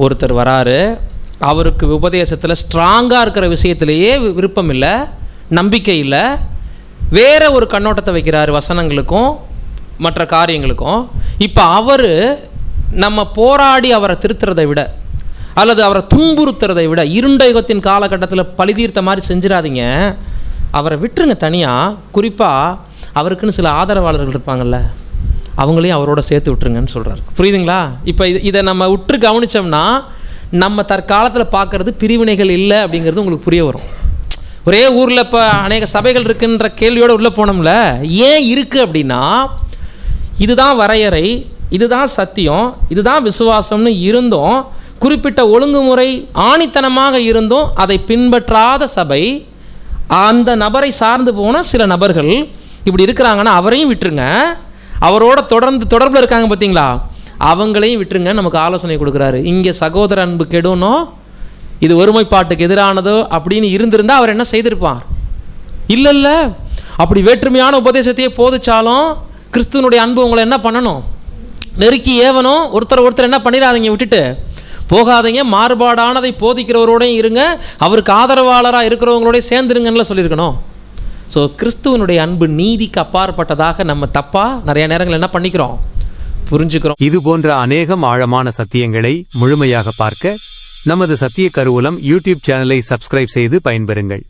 ஒருத்தர் வராரு அவருக்கு உபதேசத்தில் ஸ்ட்ராங்காக இருக்கிற விஷயத்திலேயே வி- விருப்பம் இல்லை நம்பிக்கை இல்லை வேறு ஒரு கண்ணோட்டத்தை வைக்கிறாரு வசனங்களுக்கும் மற்ற காரியங்களுக்கும். இப்போ அவர் நம்ம போராடி அவரை திருத்துறதை விட அல்லது அவரை துன்புறுத்துறதை விட இருண்ட யுகத்தின் காலகட்டத்தில் பழிதீர்த்த மாதிரி செஞ்சிடாதீங்க. அவரை விட்டுருங்க தனியாக குறிப்பாக அவருக்குன்னு சில ஆதரவாளர்கள் இருப்பாங்கல்ல. அவங்களையும் அவரோட சேர்த்து விட்டுருங்கன்னு சொல்கிறாரு புரியுதுங்களா? இப்போ இது இதை நம்ம உற்று கவனித்தோம்னா நம்ம தற்காலத்தில் பார்க்குறது பிரிவினைகள் இல்லை அப்படிங்கிறது உங்களுக்கு புரிய வரும். ஒரே ஊரில் இப்போ அநேக சபைகள் இருக்குன்ற கேள்வியோடு உள்ளே போனோம்ல ஏன் இருக்குது அப்படின்னா இதுதான் வரையறை இதுதான் சத்தியம் இதுதான் விசுவாசம்னு இருந்தும் குறிப்பிட்ட ஒழுங்குமுறை ஆணித்தனமாக இருந்தும் அதை பின்பற்றாத சபை அந்த நபரை சார்ந்து போன சில நபர்கள் இப்படி இருக்கிறாங்கன்னா அவரையும் விட்டுருங்க. அவரோட தொடர்ந்து தொடர்பில் இருக்காங்க பார்த்தீங்களா? அவங்களையும் விட்டுருங்க நமக்கு ஆலோசனை கொடுக்குறாரு. இங்கே சகோதர அன்பு கெடுனோ இது ஒருமைப்பாட்டுக்கு எதிரானதோ அப்படின்னு இருந்திருந்தால் அவர் என்ன செய்திருப்பார்? இல்லை இல்லை அப்படி வேற்றுமையான உபதேசத்தையே போதிச்சாலும் கிறிஸ்துவனுடைய அன்பு உங்களை என்ன பண்ணணும்? நெருக்கி ஏவணும். ஒருத்தர் ஒருத்தர் என்ன பண்ணிடாதீங்க விட்டுட்டு. போகாதீங்க. மாறுபாடானதை போதிக்கிறவரோடையும் இருங்க. அவருக்கு ஆதரவாளராக இருக்கிறவங்களோடய சேர்ந்துருங்கன்னு சொல்லியிருக்கணும். ஸோ கிறிஸ்துவனுடைய அன்பு நீதிக்கு அப்பாற்பட்டதாக நம்ம தப்பாக நிறைய நேரங்கள் என்ன பண்ணிக்கிறோம்? புரிஞ்சுக்கிறோம். இது போன்ற அநேகம் ஆழமான சத்தியங்களை முழுமையாக பார்க்க நமது சத்திய கருவூலம் யூடியூப் சேனலை சப்ஸ்கிரைப் செய்து பயன்பெறுங்கள்.